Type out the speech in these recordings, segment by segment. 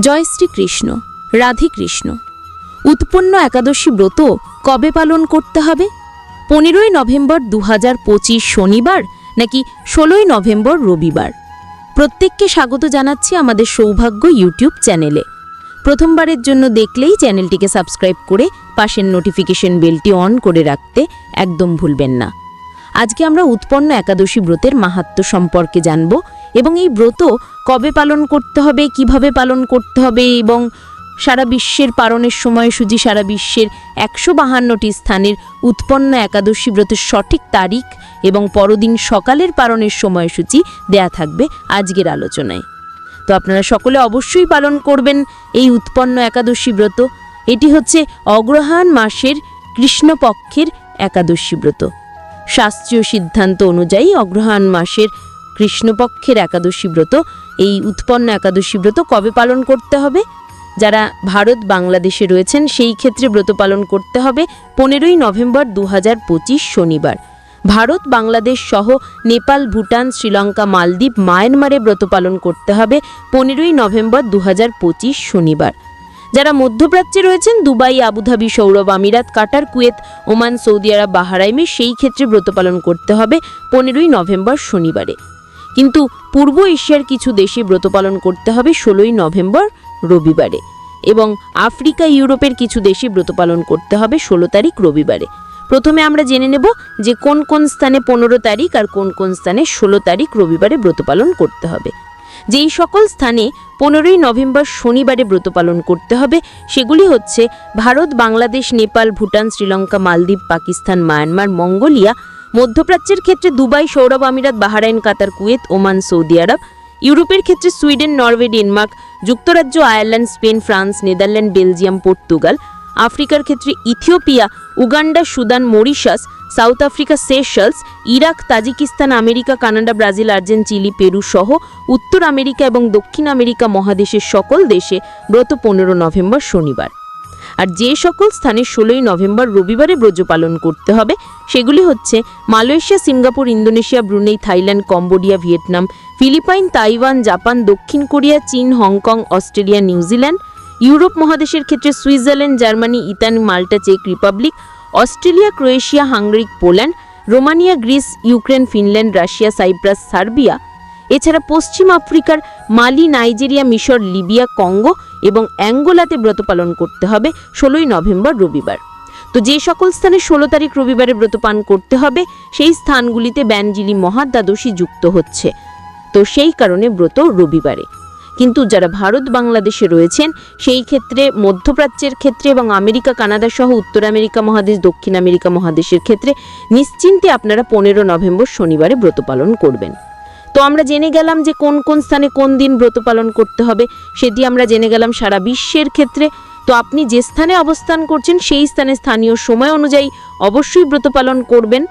জয় শ্রীকৃষ্ণ রাধিকৃষ্ণ। উৎপন্ন একাদশী ব্রত কবে পালন করতে হবে? পনেরোই নভেম্বর দু হাজার পঁচিশ শনিবার নাকি ষোলোই নভেম্বর রবিবার? প্রত্যেককে স্বাগত জানাচ্ছি আমাদের সৌভাগ্য ইউটিউব চ্যানেলে। প্রথমবারের জন্য দেখলেই চ্যানেলটিকে সাবস্ক্রাইব করে পাশের নোটিফিকেশন বেলটি অন করে রাখতে একদম ভুলবেন না। আজকে আমরা উৎপন্ন একাদশী ব্রতের মাহাত্ম্য সম্পর্কে জানব এবং এই ব্রত কবে পালন করতে হবে, কীভাবে পালন করতে হবে এবং সারা বিশ্বের পালনের সময়সূচি সারা বিশ্বের একশো বাহান্নটি স্থানের উৎপন্ন একাদশী ব্রতের সঠিক তারিখ এবং পরদিন সকালের পালনের সময়সূচি দেয়া থাকবে আজকের আলোচনায়। তো আপনারা সকলে অবশ্যই পালন করবেন এই উৎপন্ন একাদশী ব্রত। এটি হচ্ছে অগ্রহায়ণ মাসের কৃষ্ণপক্ষের একাদশী ব্রত। শাস্ত্রীয় সিদ্ধান্ত অনুযায়ী অগ্রহায়ণ মাসের কৃষ্ণপক্ষের একাদশী ব্রত, এই উৎপন্ন একাদশী ব্রত কবে পালন করতে হবে? যারা ভারত বাংলাদেশে রয়েছেন, সেই ক্ষেত্রে ব্রত পালন করতে হবে পনেরোই নভেম্বর দু হাজার পঁচিশ শনিবার। ভারত, বাংলাদেশ সহ নেপাল, ভুটান, শ্রীলঙ্কা, মালদ্বীপ, মায়ানমারে ব্রত পালন করতে হবে পনেরোই নভেম্বর দু হাজার পঁচিশ শনিবার। যারা মধ্যপ্রাচ্যে রয়েছেন, দুবাই, আবুধাবি, সৌরভ আমিরাত Qatar Kuwait, Oman, Saudi Arab বাহারাইমে সেই ক্ষেত্রে ব্রত পালন করতে হবে পনেরোই নভেম্বর শনিবারে। কিন্তু পূর্ব এশিয়ার কিছু দেশে ব্রত পালন করতে হবে ষোলোই নভেম্বর রবিবারে এবং আফ্রিকা, ইউরোপের কিছু দেশে ব্রত পালন করতে হবে ষোলো তারিখ রবিবারে। প্রথমে আমরা জেনে নেব যে কোন কোন স্থানে পনেরো তারিখ আর কোন কোন স্থানে ষোলো তারিখ রবিবারে ব্রত পালন করতে হবে। যেই সকল স্থানে পনেরোই নভেম্বর শনিবারে ব্রত পালন করতে হবে সেগুলি হচ্ছে ভারত, বাংলাদেশ, নেপাল, ভুটান, শ্রীলঙ্কা, মালদ্বীপ, পাকিস্তান, মায়ানমার, মঙ্গোলিয়া মধ্যপ্রাচ্যের ক্ষেত্রে দুবাই, সৌরভ আমিরাত, Bahrain, Qatar, Kuwait, Oman, Saudi Arab. ইউরোপের ক্ষেত্রে সুইডেন, নরওয়ে, ডেনমার্ক, যুক্তরাজ্য, Ireland, Spain, France, Netherland, Belgium, Portugal. আফ্রিকার ক্ষেত্রে Ethiopia, Uganda, Sudan, Mauritius, South Africa, Seychelles, Iraq, Tajikistan, America, Canada, Brazil, Argent, Chile, Peru সহ উত্তর America এবং দক্ষিণ America মহাদেশের সকল দেশে ব্রত পনেরো নভেম্বর শনিবার। আর যে সকল স্থানে ষোলোই নভেম্বর রবিবারে ব্রজ পালন করতে হবে, সেগুলি হচ্ছে Malaysia, Singapore, Indonesia, Brunei, Thailand, Cambodia, Vietnam, Philippines, Taiwan, Japan, দক্ষিণ কোরিয়া, চীন, Hong Kong, Australia, New Zealand, Europe মহাদেশের ক্ষেত্রে Switzerland, Germany, Italy, Malta, check Republic, Australia, Croatia, Hungary, Poland, Romania, Greece, Ukraine, Finland, Russia, Cyprus, Serbia এছাড়া পশ্চিম আফ্রিকার Mali, Nigeria, মিশর, Libya, Congo এবং অ্যাঙ্গোলাতে ব্রত পালন করতে হবে ষোলোই নভেম্বর রবিবার। তো যে সকল স্থানে ষোলো তারিখ রবিবারে ব্রত পান করতে হবে, সেই স্থানগুলিতে ব্যানজিলি মহাদ্বাদশী যুক্ত হচ্ছে। তো সেই কারণে ব্রত রবিবারে। কিন্তু যারা ভারত, বাংলাদেশে রয়েছেন, সেই ক্ষেত্রে, মধ্যপ্রাচ্যের ক্ষেত্রে এবং আমেরিকা, কানাডা সহ উত্তর আমেরিকা মহাদেশ, দক্ষিণ আমেরিকা মহাদেশের ক্ষেত্রে নিশ্চিন্তে আপনারা পনেরো নভেম্বর শনিবারে ব্রত পালন করবেন। তো আমরা জেনে গেলাম যে কোন কোন স্থানে কোন দিন ব্রত পালন করতে হবে, সেটি আমরা জেনে গেলাম সারা বিশ্বের ক্ষেত্রে। তো আপনি যে স্থানে অবস্থান করছেন, সেই স্থানে স্থানীয় সময় অনুযায়ী অবশ্যই ব্রত পালন করবেন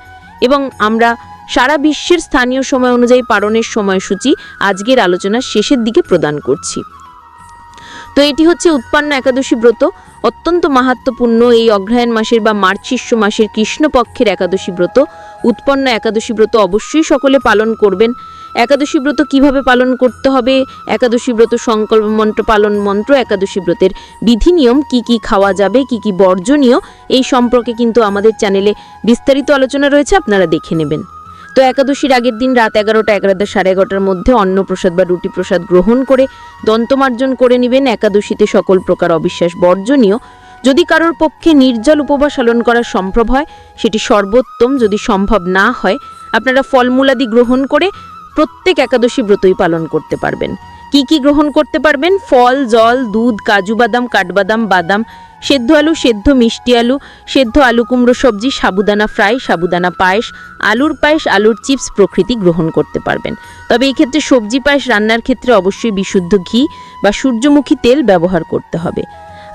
এবং আমরা সারা বিশ্বের স্থানীয় সময় অনুযায়ী পালনের সময়সূচি আজকের আলোচনার শেষের দিকে প্রদান করছি। তো এটি হচ্ছে উৎপন্ন একাদশী ব্রত। অত্যন্ত মাহাত্মপূর্ণ এই অগ্রহায়ণ মাসের বা মার্চিষ্য মাসের কৃষ্ণপক্ষের একাদশী ব্রত। উৎপন্ন একাদশী ব্রত অবশ্যই সকলে পালন করবেন। একাদশী ব্রত কীভাবে পালন করতে হবে? একাদশী ব্রত সংকল্প মন্ত্র, পালন মন্ত্র, একাদশী ব্রতের বিধি নিয়ম কি কি খাওয়া যাবে, কি কি বর্জনীয়, এই সম্পর্কে কিন্তু আমাদের চ্যানেলে বিস্তারিত আলোচনা রয়েছে, আপনারা দেখে নেবেন। তো একাদশীর আগের দিন রাত এগারোটা এগারোটা, সাড়ে এগারোটার মধ্যে অন্ন প্রসাদ বা রুটি প্রসাদ গ্রহণ করে দন্তমার্জন করে নেবেন। একাদশীতে সকল প্রকার অবিশ্বাস বর্জনীয়। যদি কারোর পক্ষে নির্জল উপবাস পালন করা সম্ভব হয়, সেটি সর্বোত্তম যদি সম্ভব না হয়, আপনারা ফলমূলাদি গ্রহণ করে প্রত্যেক একাদশী ব্রতই পালন করতে পারবেন। কি কি গ্রহণ করতে পারবেন? ফল, জল, দুধ, কাজু বাদাম, কাঠবাদাম, বাদাম, সেদ্ধ আলু, সেদ্ধ মিষ্টি আলু, সেদ্ধ আলু কুমড়ো সবজি, সাবুদানা ফ্রাই, সাবুদানা পায়েস, আলুর পায়েস, আলুর চিপস প্রকৃতি গ্রহণ করতে পারবেন। তবে এই ক্ষেত্রে সবজি পায়েস রান্নার ক্ষেত্রে অবশ্যই বিশুদ্ধ ঘি বা সূর্যমুখী তেল ব্যবহার করতে হবে।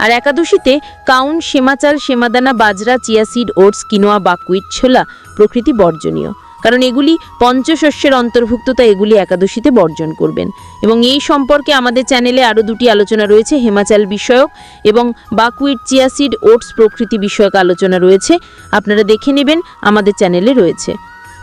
আর একাদশীতে কাউন, সেমাচাল, সেমাদানা, বাজরা chia seed oats, quinoa buckwheat ছোলা প্রকৃতি বর্জনীয়। কারণ এগুলি পঞ্চশস্যের অন্তর্ভুক্ত তাই এগুলি একাদশীতে বর্জন করবেন। এবং এই সম্পর্কে আমাদের চ্যানেলে আরও দুটি আলোচনা রয়েছে, হেমাচাল বিষয়ক এবং বাকুইট চিয়াসিড ওটস প্রকৃতি বিষয়ক আলোচনা রয়েছে। আপনারা দেখে নেবেন, আমাদের চ্যানেলে রয়েছে।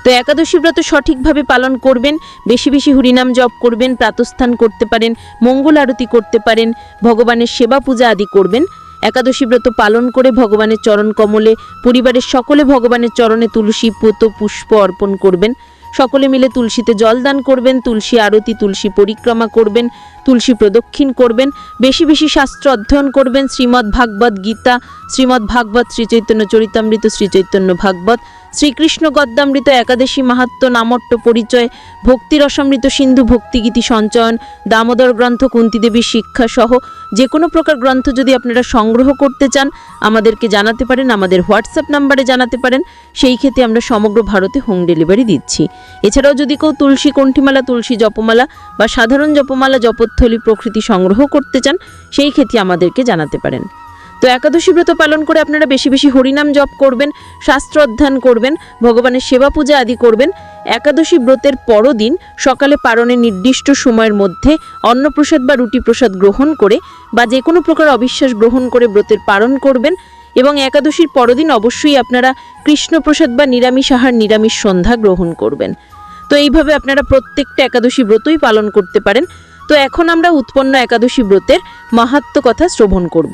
তো একাদশী ব্রত সঠিকভাবে পালন করবেন, বেশি বেশি হরিনাম জপ করবেন, প্রাতস্থান করতে পারেন, মঙ্গল আরতি করতে পারেন, ভগবানের সেবা পূজা আদি করবেন। একাদশী ব্রত পালন করে ভগবানের চরণ কমলে পরিবারের সকলে ভগবানের চরণে তুলসী পুত পুষ্প অর্পণ করবেন। সকলে মিলে তুলসীতে জল দান করবেন, তুলসী আরতি, তুলসী পরিক্রমা করবেন, তুলসী প্রদক্ষিণ করবেন, বেশি বেশি শাস্ত্র অধ্যয়ন করবেন শ্রীমদ্ ভাগবত গীতা শ্রীমদ্ ভাগবত শ্রীচৈতন্য চরিতামৃত, শ্রীচৈতন্য ভাগবত শ্রীকৃষ্ণ গদ্যামৃত একাদশী মাহাত্ম নামট্ট পরিচয় ভক্তিরসামৃত সিন্ধু ভক্তিগীতি সঞ্চয়ন, দামোদর গ্রন্থ কুন্তিদেবীর শিক্ষা সহ যে কোনো প্রকার গ্রন্থ যদি আপনারা সংগ্রহ করতে চান, আমাদেরকে জানাতে পারেন, আমাদের হোয়াটসঅ্যাপ নাম্বারে জানাতে পারেন। সেই ক্ষেত্রে আমরা সমগ্র ভারতে হোম ডেলিভারি দিচ্ছি। এছাড়াও যদি কেউ তুলসী কণ্ঠিমালা, তুলসী জপমালা বা সাধারণ জপমালা জপথলি প্রকৃতি সংগ্রহ করতে চান, সেই ক্ষেত্রে আমাদেরকে জানাতে পারেন। তো একাদশী ব্রত পালন করে আপনারা বেশি বেশি হরিনাম জপ করবেন, শাস্ত্র অধ্যয়ন করবেন, ভগবানের সেবা পূজা আদি করবেন। একাদশী ব্রতের পরদিন সকালে পারণের নির্দিষ্ট সময়ের মধ্যে অন্নপ্রসাদ বা রুটি প্রসাদ গ্রহণ করে বা যে কোনো প্রকার অবিশ্বাস গ্রহণ করে ব্রতের পালন করবেন এবং একাদশীর পরদিন অবশ্যই আপনারা কৃষ্ণপ্রসাদ বা নিরামিষ আহার, নিরামিষ সন্ধ্যা গ্রহণ করবেন। তো এইভাবে আপনারা প্রত্যেকটা একাদশী ব্রতই পালন করতে পারেন। তো এখন আমরা উৎপন্ন একাদশী ব্রতের মাহাত্ম কথা শ্রবণ করব।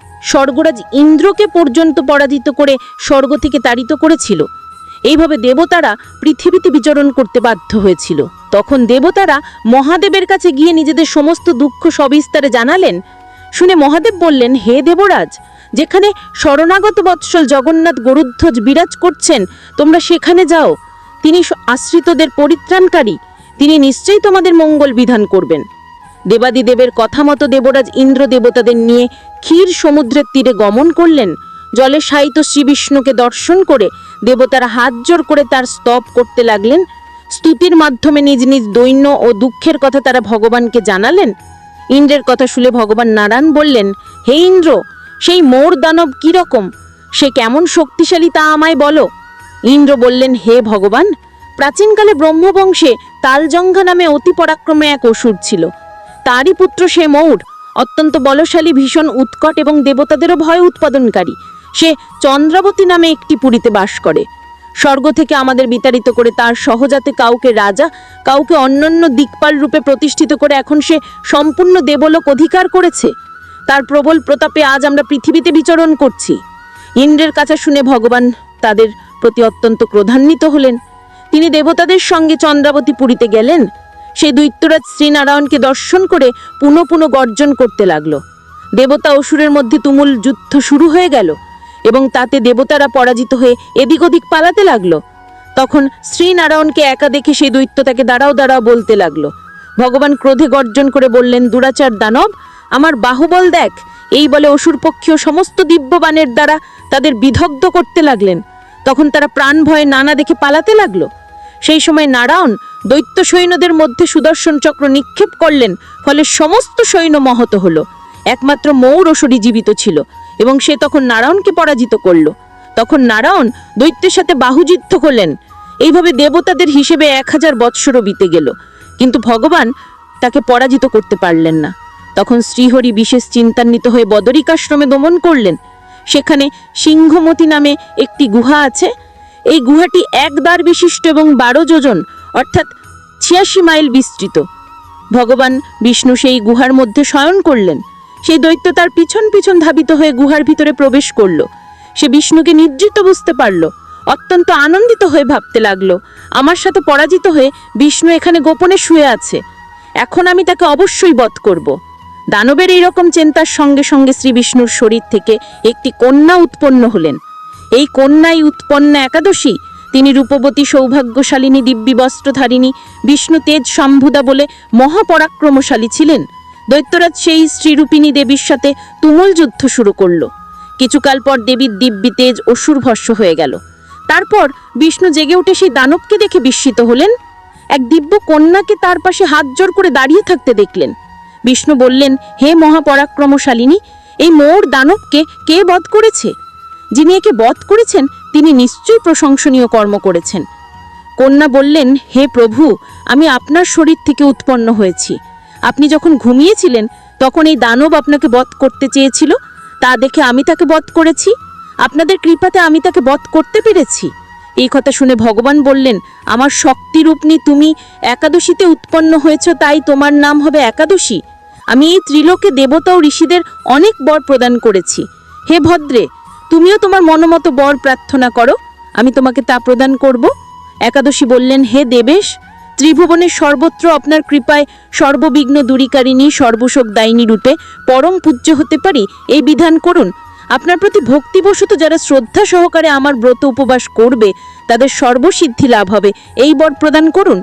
স্বর্গরাজ ইন্দ্রকে পর্যন্ত পরাজিত করে স্বর্গ থেকে তাড়িত করেছিল। এইভাবে দেবতারা পৃথিবীতে বিচরণ করতে বাধ্য হয়েছিল। তখন দেবতারা মহাদেবের কাছে গিয়ে নিজেদের সমস্ত দুঃখ সবিস্তারে জানালেন। শুনে মহাদেব বললেন, হে দেবরাজ, যেখানে শরণাগত বৎসল জগন্নাথ গরুধ্বজ বিরাজ করছেন, তোমরা সেখানে যাও। তিনি আশ্রিতদের পরিত্রাণকারী। তিনি নিশ্চয়ই তোমাদের মঙ্গল বিধান করবেন। দেবাদিদেবের কথা মতো দেবরাজ ইন্দ্র দেবতাদের নিয়ে ক্ষীর সমুদ্রের তীরে গমন করলেন। জলে শায়িত শ্রীবিষ্ণুকে দর্শন করে দেবতারা হাত জোর করে তার স্তব করতে লাগলেন। স্তুতির মাধ্যমে নিজ নিজ দৈন্য ও দুঃখের কথা তারা ভগবানকে জানালেন। ইন্দ্রের কথা শুনে ভগবান নারায়ণ বললেন, হে ইন্দ্র, সেই মোর দানব কি রকম? সে কেমন শক্তিশালী তা আমায় বলো। ইন্দ্র বললেন, হে ভগবান, প্রাচীনকালে ব্রহ্মবংশে তালজঙ্ঘা নামে অতি পরাক্রমে এক অসুর ছিল। তারই পুত্র সে মৌর অত্যন্ত বলশালী, ভীষণ উৎকট এবং দেবতাদেরও ভয় উৎপাদনকারী। সে চন্দ্রাবতী নামে একটি পুরীতে বাস করে। স্বর্গ থেকে আমাদের বিতাড়িত করে তার সহজাতে কাউকে রাজা, কাউকে অন্যান্য দিকপাল রূপে প্রতিষ্ঠিত করে এখন সে সম্পূর্ণ দেবলোক অধিকার করেছে। তার প্রবল প্রতাপে আজ আমরা পৃথিবীতে বিচরণ করছি। ইন্দ্রের কাছে শুনে ভগবান তাদের প্রতি অত্যন্ত ক্রোধান্বিত হলেন। তিনি দেবতাদের সঙ্গে চন্দ্রাবতী পুরীতে গেলেন। সেই দৈত্যরাজ শ্রীনারায়ণকে দর্শন করে পুনঃ পুনঃ গর্জন করতে লাগল। দেবতা অসুরের মধ্যে তুমুল যুদ্ধ শুরু হয়ে গেল এবং তাতে দেবতারা পরাজিত হয়ে এদিক ওদিক পালাতে লাগল। তখন শ্রীনারায়ণকে একা দেখে সেই দৈত্য তাকে দাঁড়াও দাঁড়াও বলতে লাগল। ভগবান ক্রোধে গর্জন করে বললেন, দুরাচার দানব, আমার বাহুবল দেখ। এই বলে অসুর অসুরপক্ষীয় সমস্ত দিব্যবানের দ্বারা তাদের বিধগ্ধ করতে লাগলেন। তখন তারা প্রাণ ভয়ে নানা দেখে পালাতে লাগল। সেই সময় নারায়ণ দৈত্য সৈন্যদের মধ্যে সুদর্শন চক্র নিক্ষেপ করলেন, ফলে সমস্ত সৈন্য মহত হল। একমাত্র মৌর জীবিত ছিল, এবং সে তখন নারায়ণকে পরাজিত করল। তখন নারায়ণ দৈত্যের সাথে বাহুযুদ্ধ করলেন। এইভাবে দেবতাদের হিসেবে এক হাজার বৎসরও বিতে গেল, কিন্তু ভগবান তাকে পরাজিত করতে পারলেন না। তখন শ্রীহরি বিশেষ চিন্তান্বিত হয়ে বদরিকাশ্রমে দমন করলেন। সেখানে সিংহমতি নামে একটি গুহা আছে এই গুহাটি এক দ্বার বিশিষ্ট এবং বারো যোজন, অর্থাৎ ছিয়াশি মাইল বিস্তৃত। ভগবান বিষ্ণু সেই গুহার মধ্যে শয়ন করলেন। সেই দৈত্য তার পিছন পিছন ধাবিত হয়ে গুহার ভিতরে প্রবেশ করল। সে বিষ্ণুকে নির্জিত বুঝতে পারল, অত্যন্ত আনন্দিত হয়ে ভাবতে লাগল, আমার সাথে পরাজিত হয়ে বিষ্ণু এখানে গোপনে শুয়ে আছে। এখন আমি তাকে অবশ্যই বধ করব। দানবের এইরকম চিন্তার সঙ্গে সঙ্গে শ্রী বিষ্ণুর শরীর থেকে একটি কন্যা উৎপন্ন হলেন। এই কন্যাই উৎপন্ন একাদশী। তিনি রূপবতী সৌভাগ্যশালিনী দিব্যি বস্ত্রধারিণী বিষ্ণু তেজ সম্ভুদা বলে মহাপরাক্রমশালী ছিলেন। দৈত্যরাজ সেই শ্রীরূপিণী দেবীর সাথে তুমুল যুদ্ধ শুরু করল। কিছুকাল পর দেবীর দিব্যি তেজ অসুর ভস্য হয়ে গেল। তারপর বিষ্ণু জেগে উঠে সেই দানবকে দেখে বিস্মিত হলেন। এক দিব্য কন্যাকে তার পাশে হাত জোর করে দাঁড়িয়ে থাকতে দেখলেন। বিষ্ণু বললেন, হে মহাপরাক্রমশালিনী, এই মোর দানবকে কে বধ করেছে? যিনি একে বধ করেছেন, তিনি নিশ্চয়ই প্রশংসনীয় কর্ম করেছেন। কন্যা বললেন, হে প্রভু, আমি আপনার শরীর থেকে উৎপন্ন হয়েছি। আপনি যখন ঘুমিয়েছিলেন, তখন এই দানব আপনাকে বধ করতে চেয়েছিল। তা দেখে আমি তাকে বধ করেছি। আপনাদের কৃপাতে আমি তাকে বধ করতে পেরেছি। এই কথা শুনে ভগবান বললেন, আমার শক্তিরূপনি তুমি একাদশীতে উৎপন্ন হয়েছ, তাই তোমার নাম হবে একাদশী। আমি এই ত্রিলোকে দেবতা ও ঋষিদের অনেক বর প্রদান করেছি। হে ভদ্রে তুমিও তোমার মনোমতো বর প্রার্থনা করো, আমি তোমাকে তা প্রদান করব। একাদশী বললেন, হে দেবেশ ত্রিভুবনের সর্বত্র আপনার কৃপায় সর্ববিঘ্ন দূরীকারিণী, সর্বশোক দায়িনী রূপে পরম পূজ্য হতে পারি, এই বিধান করুন। আপনার প্রতি ভক্তিবশত যারা শ্রদ্ধা সহকারে আমার ব্রত উপবাস করবে, তাদের সর্বসিদ্ধি লাভ হবে, এই বর প্রদান করুন।